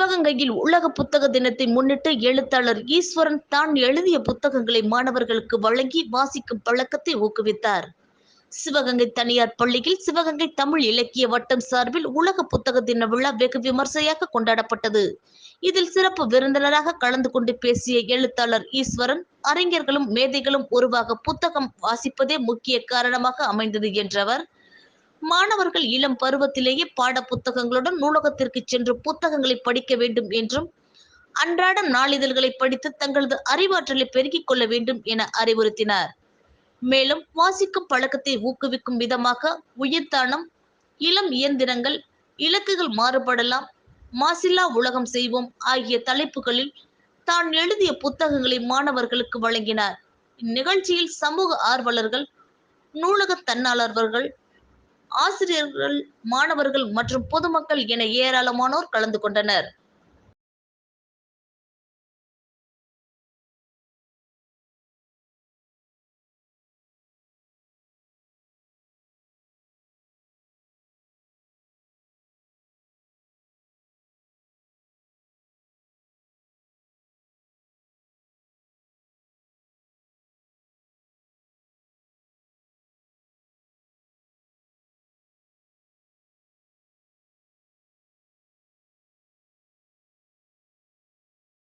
சிவகங்கையில் உலக புத்தக தினத்தை முன்னிட்டு எழுத்தாளர் ஈஸ்வரன் தான் எழுதிய புத்தகங்களை மாணவர்களுக்கு வழங்கி வாசிக்கும் பழக்கத்தை ஊக்குவித்தார். சிவகங்கை தனியார் பள்ளியில் சிவகங்கை தமிழ் இலக்கிய வட்டம் சார்பில் உலக புத்தக தின விழா வெகு விமர்சையாக கொண்டாடப்பட்டது. இதில் சிறப்பு விருந்தினராக கலந்து கொண்டு பேசிய எழுத்தாளர் ஈஸ்வரன் அறிஞர்களும் மேதைகளும் உருவாக புத்தகம் வாசிப்பதே முக்கிய காரணமாக அமைந்தது என்றவர் மாணவர்கள் இளம் பருவத்திலேயே பாட புத்தகங்களுடன் நூலகத்திற்கு சென்று புத்தகங்களை படிக்க வேண்டும் என்றும் அன்றாடம் நாளிதழ்களை படித்து தங்களது அறிவாற்றலை பெருக்கிக் கொள்ள வேண்டும் என அறிவுறுத்தினார். மேலும் வாசிக்கும் பழக்கத்தை ஊக்குவிக்கும் விதமாக உயிர்த்தானம் இளம் இயந்திரங்கள் இலக்குகள் மாறுபடலாம் மாசில்லா உலகம் செய்வோம் ஆகிய தலைப்புகளில் தான் எழுதிய புத்தகங்களை மாணவர்களுக்கு வழங்கினார். இந்நிகழ்ச்சியில் சமூக ஆர்வலர்கள் நூலக தன்னாளர்கள் ஆசிரியர்கள் மாணவர்கள் மற்றும் பொதுமக்கள் என ஏராளமானோர் கலந்து கொண்டனர்.